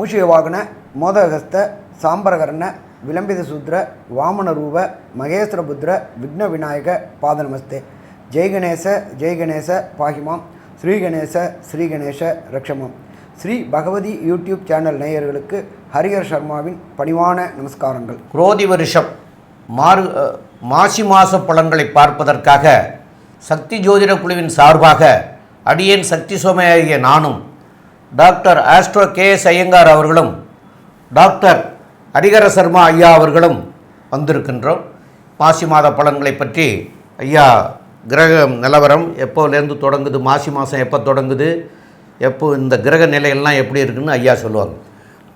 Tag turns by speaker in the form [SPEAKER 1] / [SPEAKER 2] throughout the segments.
[SPEAKER 1] மூஷிகவாகன மோதகஸ்த சாம்பரகர்ண விளம்பித சூத்ர வாமன ரூப மகேஸ்வரபுத்ர விக்ன விநாயக பாதநமஸ்தே ஜெய்கணேச ஜெய் கணேச ஜெய் கணேச பாகிமாம். ஸ்ரீ ஸ்ரீகணேச ரக்ஷமாம். ஸ்ரீ பகவதி யூடியூப் சேனல் நேயர்களுக்கு ஹரிஹர் சர்மாவின் பணிவான நமஸ்காரங்கள்.
[SPEAKER 2] குரோதி வருஷம். மாறு மாசி மாச பலன்களை பார்ப்பதற்காக சக்தி ஜோதிட குழுவின் சார்பாக அடியேன் சக்தி சோமையாகிய நானும் doctor astro K S Iyengar அவர்களும் டாக்டர் ஹரிகர சர்மா ஐயா அவர்களும் வந்திருக்கின்றோம். மாசி மாத பலன்களை பற்றி ஐயா கிரக நிலவரம் எப்போலேருந்து தொடங்குது மாசி மாதம் எப்போ தொடங்குது எப்போ இந்த கிரக நிலையெல்லாம் எப்படி இருக்குன்னு ஐயா சொல்லுவாங்க.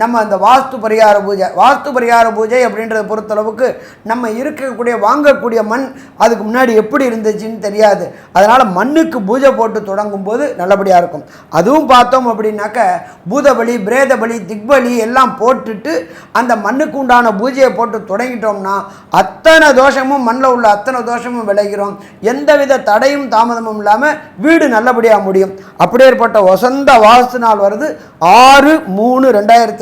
[SPEAKER 1] நம்ம அந்த வாஸ்து பரிகார பூஜை வாஸ்து பரிகார பூஜை அப்படின்றத பொறுத்தளவுக்கு நம்ம இருக்கக்கூடிய வாங்கக்கூடிய மண் அதுக்கு முன்னாடி எப்படி இருந்துச்சுன்னு தெரியாது. அதனால் மண்ணுக்கு பூஜை போட்டு தொடங்கும் போது நல்லபடியாக இருக்கும். அதுவும் பார்த்தோம் அப்படின்னாக்க பூதபலி பிரேதபலி திக்பலி எல்லாம் போட்டுட்டு அந்த மண்ணுக்கு உண்டான பூஜையை போட்டு தொடங்கிட்டோம்னா அத்தனை தோஷமும் மண்ணில் உள்ள அத்தனை தோஷமும் விளைகிறோம். எந்தவித தடையும் தாமதமும் இல்லாமல் வீடு நல்லபடியாக முடியும். அப்படியேற்பட்ட வசந்த வாஸ்து நாள் வருது. ஆறு மூணு ரெண்டாயிரத்தி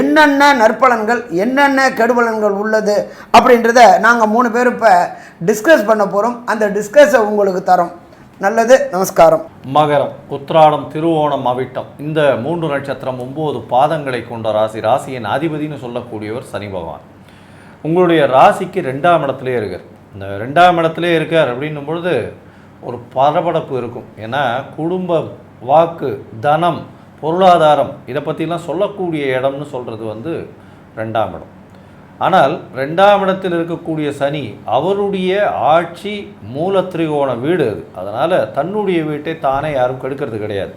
[SPEAKER 1] என்னென்ன நற்பலன்கள் என்னென்ன கெடுபலன்கள் உள்ளது அப்படின்றத நாங்கள் மூணு பேர் இப்போ டிஸ்கஸ் பண்ண போகிறோம் அந்த டிஸ்கஸை உங்களுக்கு தரோம். நல்லது நமஸ்காரம்.
[SPEAKER 3] மகரம் உத்திராடம் திருவோணம் அவிட்டம். இந்த மூன்று நட்சத்திரம் ஒம்பது பாதங்களை கொண்ட ராசி. ராசியின் அதிபதினு சொல்லக்கூடியவர் சனி பகவான். உங்களுடைய ராசிக்கு ரெண்டாம் இடத்துலேயே இருக்கார். இந்த ரெண்டாம் இடத்துலயே இருக்கார் அப்படின்னும் பொழுது ஒரு பரபரப்பு இருக்கும். ஏன்னா குடும்ப வாக்கு தனம் பொருளாதாரம் இதை பற்றிலாம் சொல்லக்கூடிய இடம்னு சொல்கிறது வந்து ரெண்டாம் இடம். ஆனால் ரெண்டாம் இடத்தில் இருக்கக்கூடிய சனி அவருடைய ஆட்சி மூலத்திரிகோண வீடு அது. அதனால் தன்னுடைய வீட்டை தானே யாரும் கெடுக்கிறது கிடையாது.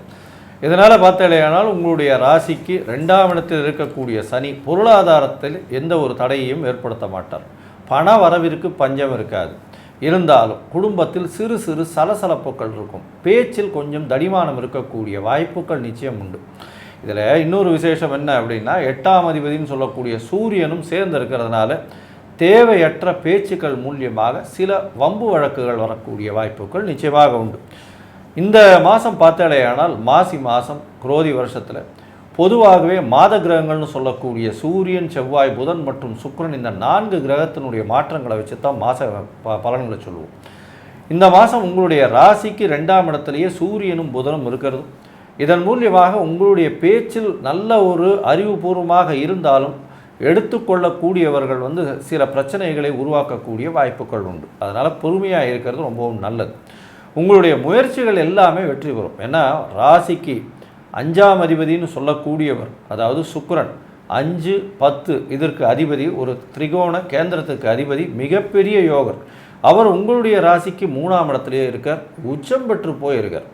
[SPEAKER 3] இதனால் பார்த்தாலேயானால் உங்களுடைய ராசிக்கு ரெண்டாம் இடத்தில் இருக்கக்கூடிய சனி பொருளாதாரத்தில் எந்த ஒரு தடையையும் ஏற்படுத்த மாட்டார். பண வரவிற்கு பஞ்சம் இருக்காது. இருந்தாலும் குடும்பத்தில் சிறு சிறு சலசலப்புகள் இருக்கும். பேச்சில் கொஞ்சம் தடிமானம் இருக்கக்கூடிய வாய்ப்புகள் நிச்சயம் உண்டு. இதில் இன்னொரு விசேஷம் என்ன அப்படின்னா எட்டாம் அதிபதினு சொல்லக்கூடிய சூரியனும் சேர்ந்து இருக்கிறதுனால தேவையற்ற பேச்சுக்கள் மூலியமாக சில வம்பு வழக்குகள் வரக்கூடிய வாய்ப்புகள் நிச்சயமாக உண்டு. இந்த மாதம் பார்த்தாலேயானால் மாசி மாதம் குரோதி வருஷத்தில் பொதுவாகவே மாத கிரகங்கள்னு சொல்லக்கூடிய சூரியன் செவ்வாய் புதன் மற்றும் சுக்கிரன் இந்த நான்கு கிரகத்தினுடைய மாற்றங்களை வச்சு தான் மாத ப பலன்களை சொல்லுவோம். இந்த மாதம் உங்களுடைய ராசிக்கு ரெண்டாம் இடத்துலையே சூரியனும் புதனும் இருக்கிறது. இதன் மூலியமாக உங்களுடைய பேச்சில் நல்ல ஒரு அறிவுபூர்வமாக இருந்தாலும் எடுத்துக்கொள்ளக்கூடியவர்கள் வந்து சில பிரச்சனைகளை உருவாக்கக்கூடிய வாய்ப்புகள் உண்டு. அதனால் பொறுமையாக இருக்கிறது ரொம்பவும் நல்லது. உங்களுடைய முயற்சிகள் எல்லாமே வெற்றி பெறும். ஏன்னா ராசிக்கு அஞ்சாம் அதிபதினு சொல்லக்கூடியவர் அதாவது சுக்கரன் அஞ்சு பத்து இதற்கு அதிபதி ஒரு திரிகோண கேந்திரத்துக்கு அதிபதி மிகப்பெரிய யோகர். அவர் உங்களுடைய ராசிக்கு மூணாம் இடத்துலேயே இருக்கார் உச்சம் பெற்று போயிருக்கார்.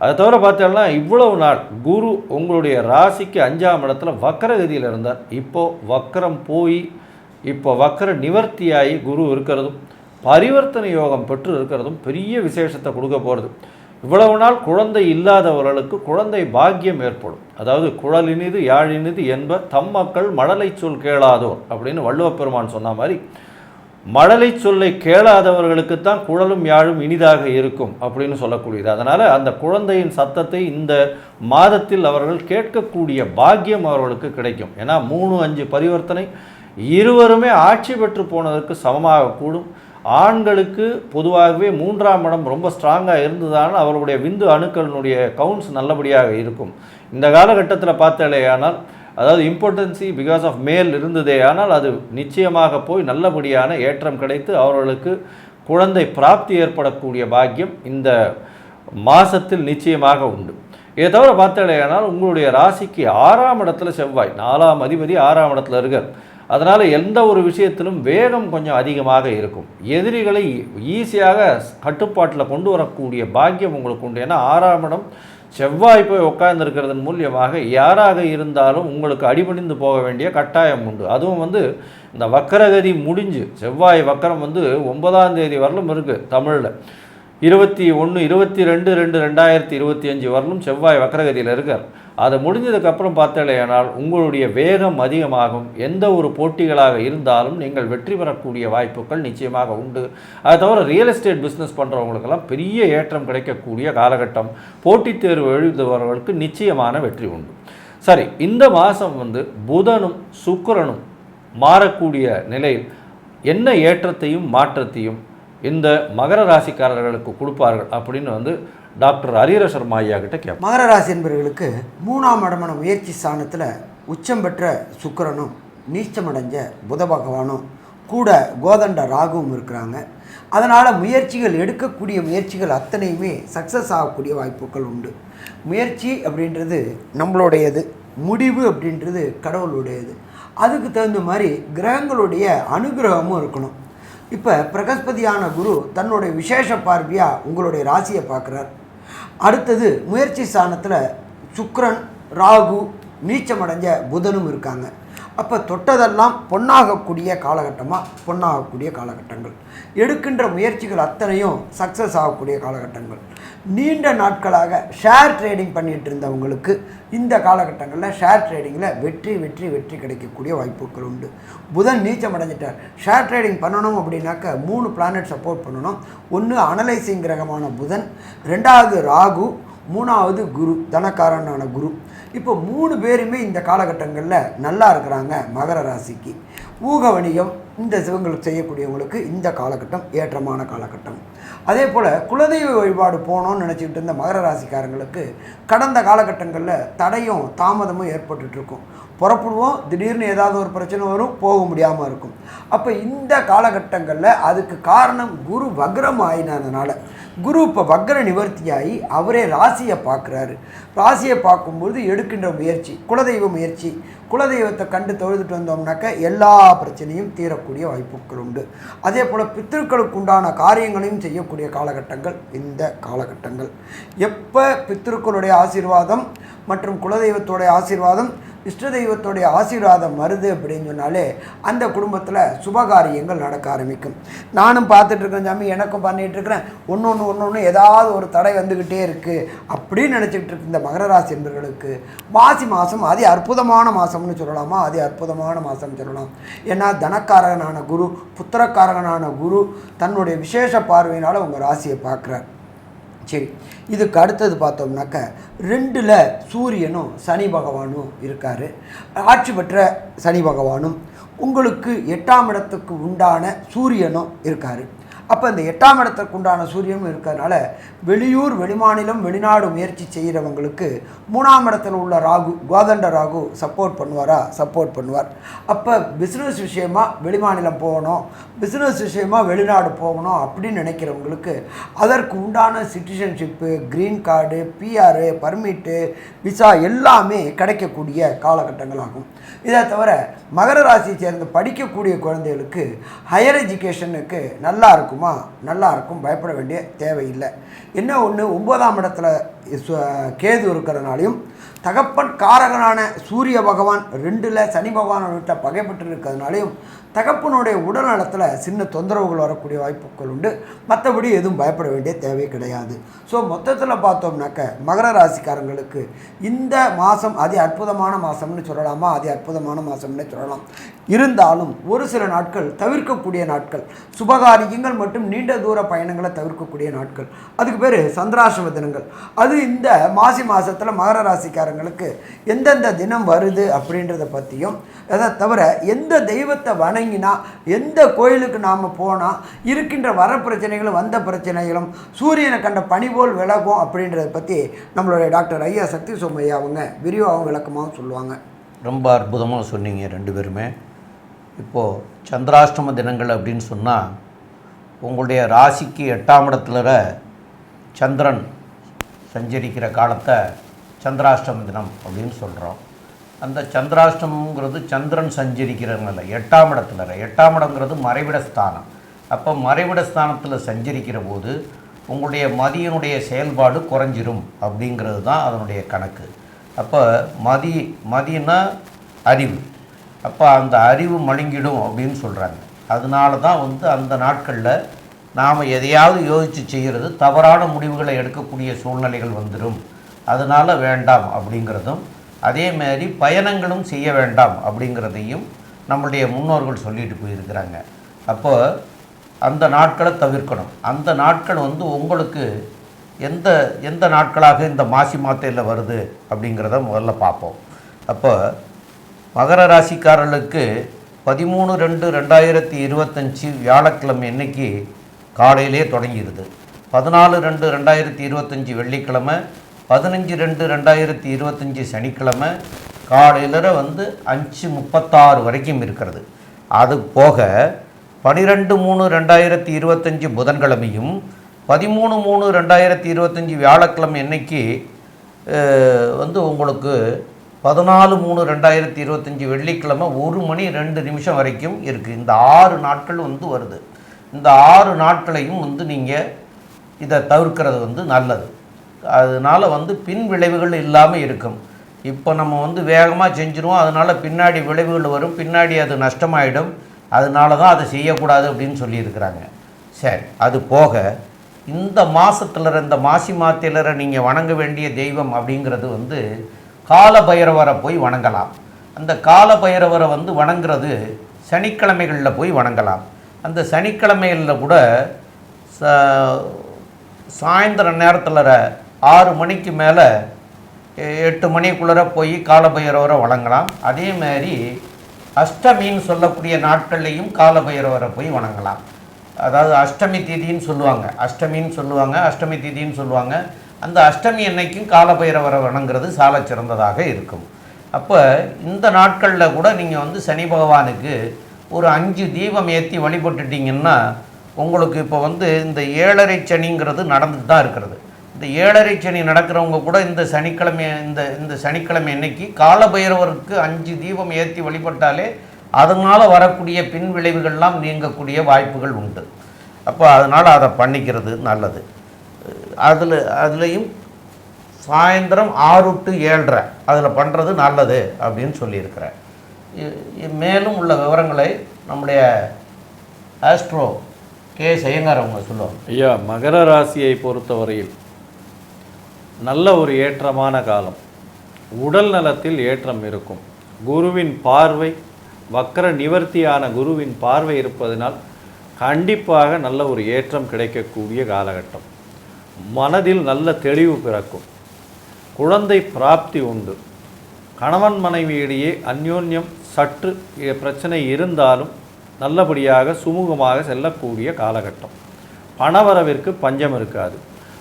[SPEAKER 3] அதை தவிர பார்த்தோம்னா இவ்வளவு நாள் குரு உங்களுடைய ராசிக்கு அஞ்சாம் இடத்துல வக்கரகதியில் இருந்தார். இப்போது வக்கரம் போய் இப்போ வக்கர நிவர்த்தியாகி குரு இருக்கிறதும் பரிவர்த்தனை யோகம் பெற்று இருக்கிறதும் பெரிய விசேஷத்தை கொடுக்க போகிறது. இவ்வளவு நாள் குழந்தை இல்லாதவர்களுக்கு குழந்தை பாக்கியம் ஏற்படும். அதாவது குழலினிது யாழினிது என்ப தம் மக்கள் மழலை சொல் கேளாதோர் அப்படின்னு வள்ளுவப்பெருமான் சொன்ன மாதிரி மழலை சொல்லை கேளாதவர்களுக்குத்தான் குழலும் யாழும் இனிதாக இருக்கும் அப்படின்னு சொல்லக்கூடியது. அதனால் அந்த குழந்தையின் சத்தத்தை இந்த மாதத்தில் அவர்கள் கேட்கக்கூடிய பாக்கியம் அவர்களுக்கு கிடைக்கும். ஏன்னா மூணு அஞ்சு பரிவர்த்தனை இருவருமே ஆட்சி பெற்று போனதற்கு சமமாக கூடும். ஆண்களுக்கு பொதுவாகவே மூன்றாம் இடம் ரொம்ப ஸ்ட்ராங்காக இருந்ததால் அவர்களுடைய விந்து அணுக்களினுடைய கவுண்ட்ஸ் நல்லபடியாக இருக்கும். இந்த காலகட்டத்தில் பார்த்தாலேயானால் அதாவது இம்பார்ட்டன்சி பிகாஸ் ஆஃப் மேல் இருந்ததே ஆனால் அது நிச்சயமாக போய் நல்லபடியான ஏற்றம் கிடைத்து அவர்களுக்கு குழந்தை பிராப்தி ஏற்படக்கூடிய பாக்கியம் இந்த மாதத்தில் நிச்சயமாக உண்டு. இதை தவிர பார்த்தாலேயானால் உங்களுடைய ராசிக்கு ஆறாம் இடத்துல செவ்வாய் நாலாம் அதிபதி ஆறாம் இடத்துல இருக்கார். அதனால் எந்த ஒரு விஷயத்திலும் வேகம் கொஞ்சம் அதிகமாக இருக்கும். எதிரிகளை ஈஸியாக கட்டுப்பாட்டில் கொண்டு வரக்கூடிய பாக்கியம் உங்களுக்கு உண்டு. ஏன்னா ஆறாம் இடம் செவ்வாய் போய் உட்கார்ந்துருக்கிறதன் மூலியமாக யாராக இருந்தாலும் உங்களுக்கு அடிபணிந்து போக வேண்டிய கட்டாயம் உண்டு. அதுவும் வந்து இந்த வக்கரகதி முடிஞ்சு செவ்வாய் வக்கரம் வந்து ஒன்பதாம் தேதி வரலும் இருக்குது தமிழில். இருபத்தி ஒன்று இருபத்தி ரெண்டு ரெண்டு ரெண்டாயிரத்தி இருபத்தி அஞ்சு வரலும் செவ்வாய் வக்கரகதியில் இருக்கார். அது முடிஞ்சதுக்கப்புறம் பார்த்தாலேயானால் உங்களுடைய வேகம் அதிகமாகும். எந்த ஒரு போட்டிகளாக இருந்தாலும் நீங்கள் வெற்றி பெறக்கூடிய வாய்ப்புகள் நிச்சயமாக உண்டு. அதை தவிர ரியல் எஸ்டேட் பிஸ்னஸ் பண்ணுறவங்களுக்கெல்லாம் பெரிய ஏற்றம் கிடைக்கக்கூடிய காலகட்டம். போட்டித் தேர்வு எழுதுபவர்களுக்கு நிச்சயமான வெற்றி உண்டு. சரி இந்த மாதம் வந்து புதனும் சுக்கரனும் மாறக்கூடிய நிலையில் என்ன ஏற்றத்தையும் மாற்றத்தையும் இந்த மகர ராசிக்காரர்களுக்கு கொடுப்பார்கள் அப்படின்னு வந்து டாக்டர் ஹரிஹர சர்மா ஐயா கிட்ட கேட்போம்
[SPEAKER 1] மகர ராசி என்பவர்களுக்கு மூணாம் இடமான முயற்சி ஸ்தானத்தில் உச்சம் பெற்ற சுக்கிரனும் நீச்சமடைஞ்ச புத பகவானும் கூட கோதண்ட ராகுவும் இருக்கிறாங்க. அதனால் முயற்சிகள் எடுக்கக்கூடிய முயற்சிகள் அத்தனையுமே சக்ஸஸ் ஆகக்கூடிய வாய்ப்புகள் உண்டு. முயற்சி அப்படின்றது நம்மளுடையது முடிவு அப்படின்றது கடவுளுடையது. அதுக்கு தகுந்த மாதிரி கிரகங்களுடைய அனுகிரகமும் இருக்கணும். இப்போ பிரகஸ்பதியான குரு தன்னுடைய விசேஷ பார்வையாக உங்களுடைய ராசியை பார்க்குறார். அடுத்தது முயற்சி ஸ்தானத்தில் சுக்ரன் ராகு நீச்சமடைஞ்ச புதனும் இருக்காங்க. அப்போ தொட்டதெல்லாம் பொன்னாகக்கூடிய காலகட்டமாக பொன்னாகக்கூடிய காலகட்டங்கள். எடுக்கின்ற முயற்சிகள் அத்தனையும் சக்ஸஸ் ஆகக்கூடிய காலகட்டங்கள். நீண்ட நாட்களாக ஷேர் ட்ரேடிங் பண்ணிகிட்டு இருந்தவங்களுக்கு இந்த காலகட்டங்களில் ஷேர் ட்ரேடிங்கில் வெற்றி வெற்றி வெற்றி கிடைக்கக்கூடிய வாய்ப்புகள் உண்டு. புதன் நீச்சம் அடைஞ்சிட்டார். ஷேர் ட்ரேடிங் பண்ணணும் அப்படின்னாக்க மூணு பிளானட் சப்போர்ட் பண்ணணும். ஒன்று அனலைசிங் கிரகமான புதன் ரெண்டாவது ராகு மூணாவது குரு தனக்காரனான குரு. இப்போ மூணு பேருமே இந்த காலகட்டங்களில் நல்லா இருக்கிறாங்க மகர ராசிக்கு. ஊக வணிகம் இந்த சிவங்களுக்கு செய்யக்கூடியவங்களுக்கு இந்த காலகட்டம் ஏற்றமான காலகட்டம். அதே போல் குலதெய்வ வழிபாடு போகணும்னு நினச்சிக்கிட்டு இருந்த மகர ராசிக்காரங்களுக்கு கடந்த காலகட்டங்களில் தடையும் தாமதமும் ஏற்பட்டுட்ருக்கும். புறப்படுவோம் திடீர்னு ஏதாவது ஒரு பிரச்சனை வரும் போக முடியாமல் இருக்கும். அப்போ இந்த காலகட்டங்களில் அதுக்கு காரணம் குரு வக்ரம் ஆயினதுனால குரு இப்போ வக்ர நிவர்த்தியாகி அவரே ராசியை பார்க்குறாரு. ராசியை பார்க்கும்பொழுது எடுக்கின்ற முயற்சி குலதெய்வ முயற்சி குலதெய்வத்தை கண்டு தொழுதுட்டு வந்தோம்னாக்க எல்லா பிரச்சனையும் தீரக்கூடிய வாய்ப்புகள் உண்டு. அதே போல் பித்திருக்களுக்கு உண்டான காரியங்களையும் செய்யக்கூடிய காலகட்டங்கள் இந்த காலகட்டங்கள். எப்போ பித்திருக்களுடைய ஆசீர்வாதம் மற்றும் குலதெய்வத்தோடைய ஆசீர்வாதம் இஷ்ட தெய்வத்தோடைய ஆசீர்வாதம் வருது அப்படின்னு சொன்னாலே அந்த குடும்பத்தில் சுபகாரியங்கள் நடக்க ஆரம்பிக்கும். நானும் பார்த்துட்ருக்கேன் சாமி எனக்கும் பண்ணிகிட்ருக்கிறேன் ஒன்று ஒன்று ஒன்று ஒன்று ஏதாவது ஒரு தடை வந்துக்கிட்டே இருக்குது அப்படின்னு நினச்சிக்கிட்டு இருக்கு இந்த மகர ராசி என்பவர்களுக்கு மாசி மாதம் அதி அற்புதமான மாதம்னு சொல்லலாமா? அதி அற்புதமான மாதம்னு சொல்லலாம். ஏன்னா தனக்காரகனான குரு புத்திரக்காரகனான குரு தன்னுடைய விசேஷ பார்வையினால் உங்கள் ராசியை பார்க்குறார். சரி இதுக்கு அடுத்தது பார்த்தோம்னாக்க ரெண்டில் சூரியனும் சனி பகவானும் இருக்கார். ஆட்சி பெற்ற சனி பகவானும் உங்களுக்கு எட்டாம் இடத்துக்கு உண்டான சூரியனும் இருக்கார். அப்போ இந்த எட்டாம் இடத்துக்கு உண்டான சூரியனும் இருக்கிறதுனால வெளியூர் வெளிமாநிலம் வெளிநாடு முயற்சி செய்கிறவங்களுக்கு மூணாம் இடத்துல உள்ள ராகு கோதண்ட ராகு சப்போர்ட் பண்ணுவாரா? சப்போர்ட் பண்ணுவார். அப்போ பிஸ்னஸ் விஷயமா வெளிமாநிலம் போகணும் பிஸ்னஸ் விஷயமா வெளிநாடு போகணும் அப்படின்னு நினைக்கிறவங்களுக்கு அதற்கு உண்டான citizenship green card PR permit visa எல்லாமே கிடைக்கக்கூடிய காலகட்டங்களாகும். இதை தவிர மகர ராசியை சேர்ந்து படிக்கக்கூடிய குழந்தைகளுக்கு ஹையர் எஜுகேஷனுக்கு நல்லா இருக்கும். நல்லா இருக்கும் பயப்பட வேண்டிய தேவையில்லை. என்ன ஒன்று ஒன்பதாம் இடத்துல சு- கேது இருக்கிறதுனாலையும் தகப்பன் காரகனான சூரிய பகவான் ரெண்டில் சனி பகவான் வீட்டில் பகைப்பட்டு இருக்கிறதுனாலையும் தகப்பனுடைய உடல் நலத்தில் சின்ன தொந்தரவுகள் வரக்கூடிய வாய்ப்புகள் உண்டு. மற்றபடி எதுவும் பயப்பட வேண்டிய தேவை கிடையாது. ஸோ மொத்தத்தில் பார்த்தோம்னாக்க மகர ராசிக்காரங்களுக்கு இந்த மாதம் அதி அற்புதமான மாதம்னு சொல்லலாமா? அதி அற்புதமான மாதம்னு சொல்லலாம். இருந்தாலும் ஒரு சில நாட்கள் தவிர்க்கக்கூடிய நாட்கள் சுபகாரியங்கள் மற்றும் நீண்ட தூர பயணங்களை தவிர்க்கக்கூடிய நாட்கள். அதுக்கு பேர் சந்திராசிரம தினங்கள். அது இந்த மாசி மாதத்தில் மகர ராசிக்காரங்களுக்கு எந்தெந்த தினம் வருது அப்படின்றத பற்றியும் அதை தவிர எந்த தெய்வத்தை வணங்கினா எந்த கோயிலுக்கு நாம் போனால் இருக்கின்ற வர பிரச்சனைகளும் வந்த பிரச்சனைகளும் சூரியனை கண்ட பனி போல் விலகும் அப்படின்றத பற்றி நம்மளுடைய டாக்டர் ஐயா சக்தி சோமையா அவங்க விரிவாகவும் விளக்கமாகவும் சொல்லுவாங்க.
[SPEAKER 2] ரொம்ப அற்புதமாக சொன்னீங்க ரெண்டு பேருமே. இப்போது சந்திராஷ்டம தினங்கள் அப்படின்னு சொன்னால் உங்களுடைய ராசிக்கு எட்டாம் இடத்துல சந்திரன் சஞ்சரிக்கிற காலத்தை சந்திராஷ்டம தினம் அப்படின்னு சொல்கிறோம் அந்த சந்திராஷ்டமங்கிறது சந்திரன் சஞ்சரிக்கிறதுனால எட்டாம் இடத்துல எட்டாம் இடங்கிறது மறைவிட ஸ்தானம். அப்போ மறைவிட ஸ்தானத்தில் சஞ்சரிக்கிற போது உங்களுடைய மதியினுடைய செயல்பாடு குறைஞ்சிரும் அப்படிங்கிறது தான் அதனுடைய கணக்கு. அப்போ மதி மதியன்னா அறிவு. அப்போ அந்த அறிவு மழுங்கிடும் அப்படின்னு சொல்கிறாங்க அதனால தான் வந்து அந்த நாட்களில் நாம் எதையாவது யோசித்து செய்கிறது தவறான முடிவுகளை எடுக்கக்கூடிய சூழ்நிலைகள் வந்துடும் அதனால் வேண்டாம் அப்படிங்கிறதும் அதே மாதிரி பயணங்களும் செய்ய வேண்டாம் அப்படிங்கிறதையும் நம்மளுடைய முன்னோர்கள் சொல்லிட்டு போயிருக்கிறாங்க. அப்போ அந்த நாட்களை தவிர்க்கணும். அந்த நாட்கள் வந்து உங்களுக்கு எந்த எந்த நாட்களாக இந்த மாசி மாத்தையில் வருது அப்படிங்கிறத முதல்ல பார்ப்போம். அப்போ மகர ராசிக்காரர்களுக்கு பதிமூணு ரெண்டு ரெண்டாயிரத்தி இருபத்தஞ்சி வியாழக்கிழமை இன்னைக்கு காலையிலே தொடங்கிடுது. பதினாலு ரெண்டு ரெண்டாயிரத்தி இருபத்தஞ்சி வெள்ளிக்கிழமை பதினஞ்சு ரெண்டு ரெண்டாயிரத்தி இருபத்தஞ்சி சனிக்கிழமை காலையில் வந்து அஞ்சு முப்பத்தாறு வரைக்கும் இருக்கிறது. அது போக பனிரெண்டு மூணு ரெண்டாயிரத்தி இருபத்தஞ்சி புதன்கிழமையும் பதிமூணு மூணு ரெண்டாயிரத்தி இருபத்தஞ்சி வியாழக்கிழமை இன்னைக்கு வந்து உங்களுக்கு பதினாலு மூணு ரெண்டாயிரத்தி இருபத்தஞ்சி வெள்ளிக்கிழமை ஒரு மணி ரெண்டு நிமிஷம் வரைக்கும் இருக்குது இந்த ஆறு நாட்கள் வந்து வருது. இந்த ஆறு நாட்களையும் வந்து நீங்கள் இதை தவிர்க்கிறது வந்து நல்லது. அதனால் வந்து பின் விளைவுகள் இல்லாமல் இருக்கும். இப்போ நம்ம வந்து வேகமாக செஞ்சுருவோம் அதனால் பின்னாடி விளைவுகள் வரும் பின்னாடி அது நஷ்டமாயிடும் அதனால தான் அதை செய்யக்கூடாது அப்படின்னு சொல்லியிருக்கிறாங்க. சரி அது போக இந்த மாதத்தில் இந்த மாசி மாத்திலரை நீங்கள் வணங்க வேண்டிய தெய்வம் அப்படிங்கிறது வந்து கால பைரவரை போய் வணங்கலாம். அந்த கால பைரவரை வந்து வணங்குறது சனிக்கிழமைகளில் போய் வணங்கலாம். அந்த சனிக்கிழமைகளில் கூட ச சாயந்தர நேரத்தில் ஆறு மணிக்கு மேலே எட்டு மணிக்குள்ளே போய் காலபைரவரை வணங்கலாம். அதே மாதிரி அஷ்டமின்னு சொல்லக்கூடிய நாட்கள்லையும் காலபைரவரை போய் வணங்கலாம். அதாவது அஷ்டமி தீதின்னு சொல்லுவாங்க. அஷ்டமின்னு சொல்லுவாங்க அஷ்டமி தீதின்னு சொல்லுவாங்க. அந்த அஷ்டமி அன்னைக்கும் காலபைரவரை வணங்குறது சால சிறந்ததாக இருக்கும். அப்போ இந்த நாட்களில் கூட நீங்கள் வந்து சனி பகவானுக்கு ஒரு அஞ்சு தீபம் ஏற்றி வழிபட்டுட்டிங்கன்னா உங்களுக்கு இப்போ வந்து இந்த ஏழரை சனிங்கிறது நடந்துட்டு தான் இருக்கிறது. இந்த ஏழரை சனி நடக்கிறவங்க கூட இந்த சனிக்கிழமை இந்த இந்த சனிக்கிழமை அன்னைக்கு காலபைரவருக்கு அஞ்சு தீபம் ஏற்றி வழிபட்டாலே அதனால் வரக்கூடிய பின் விளைவுகள்லாம் நீங்கக்கூடிய வாய்ப்புகள் உண்டு. அப்போ அதனால் அதை பண்ணிக்கிறது நல்லது. அதில் அதுலேயும் சாயந்தரம் ஆறு டு ஏழரை அதில் பண்ணுறது நல்லது அப்படின்னு சொல்லியிருக்கிறேன் இ- மேலும் உள்ள விவரங்களை நம்முடைய ஆஸ்ட்ரோ கே. செய்யங்கார் அவங்க சொல்லுவாங்க.
[SPEAKER 3] ஐயா மகர ராசியை பொறுத்தவரையில் நல்ல ஒரு ஏற்றமான காலம். உடல் நலத்தில் ஏற்றம் இருக்கும். குருவின் பார்வை வக்கர நிவர்த்தியான குருவின் பார்வை இருப்பதனால் கண்டிப்பாக நல்ல ஒரு ஏற்றம் கிடைக்கக்கூடிய காலகட்டம். மனதில் நல்ல தெளிவு பிறக்கும். குழந்தை பிராப்தி உண்டு. கணவன் மனைவியிடையே அந்யோன்யம் சற்று பிரச்சனை இருந்தாலும் நல்லபடியாக சுமூகமாக செல்லக்கூடிய காலகட்டம். பணவரவிற்கு பஞ்சம் இருக்காது.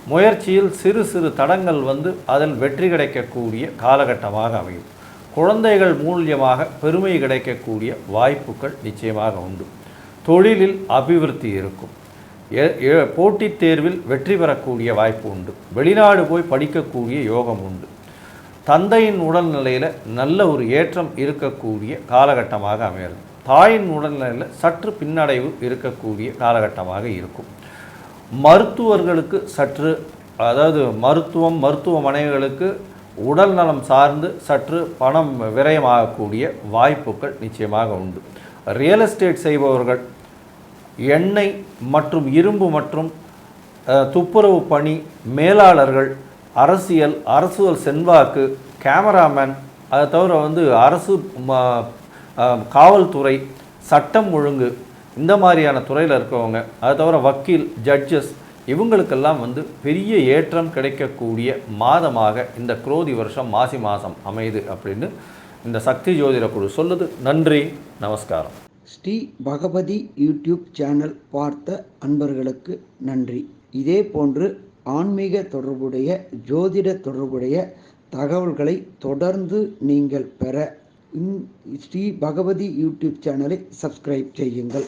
[SPEAKER 3] முயற்சியில் சிறு சிறு தடங்கள் வந்து அதில் வெற்றி கிடைக்கக்கூடிய காலகட்டமாக அமையும். குழந்தைகள் மூலியமாக பெருமை கிடைக்கக்கூடிய வாய்ப்புகள் நிச்சயமாக உண்டு. தொழிலில் அபிவிருத்தி இருக்கும். எ- எ- போட்டித் தேர்வில் வெற்றி பெறக்கூடிய வாய்ப்பு உண்டு. வெளிநாடு போய் படிக்கக்கூடிய யோகம் உண்டு. தந்தையின் உடல்நிலையில் நல்ல ஒரு ஏற்றம் இருக்கக்கூடிய காலகட்டமாக அமைகிறது. தாயின் உடல்நிலையில் சற்று பின்னடைவு இருக்கக்கூடிய காலகட்டமாக இருக்கும். மருத்துவர்களுக்கு சற்று அதாவது மருத்துவம் மருத்துவமனைகளுக்கு உடல் நலம் சார்ந்து சற்று பணம் விரயமாகக்கூடிய வாய்ப்புகள் நிச்சயமாக உண்டு. ரியல் எஸ்டேட் செய்பவர்கள் எண்ணெய் மற்றும் இரும்பு மற்றும் துப்புரவு பணி மேலாளர்கள் அரசியல் அரசுகள் செல்வாக்கு கேமராமேன் அதை தவிர வந்து அரசு ம- காவல்துறை சட்டம் ஒழுங்கு இந்த மாதிரியான துறையில் இருக்கவங்க அதை தவிர வக்கீல் ஜட்ஜஸ் இவங்களுக்கெல்லாம் வந்து பெரிய ஏற்றம் கிடைக்கக்கூடிய மாதமாக இந்த குரோதி வருஷம் மாசி மாதம் அமையுது அப்படின்னு இந்த சக்தி ஜோதிட குழு சொல்லுது. நன்றி நமஸ்காரம்.
[SPEAKER 1] ஸ்ரீ பகவதி யூடியூப் சேனல் பார்த்த அன்பர்களுக்கு நன்றி. இதே போன்று ஆன்மீக தொடர்புடைய ஜோதிட தொடர்புடைய தகவல்களை தொடர்ந்து நீங்கள் பெற ஸ்ரீ பகவதி யூடியூப் சேனலை சப்ஸ்கிரைப் செய்யுங்கள்.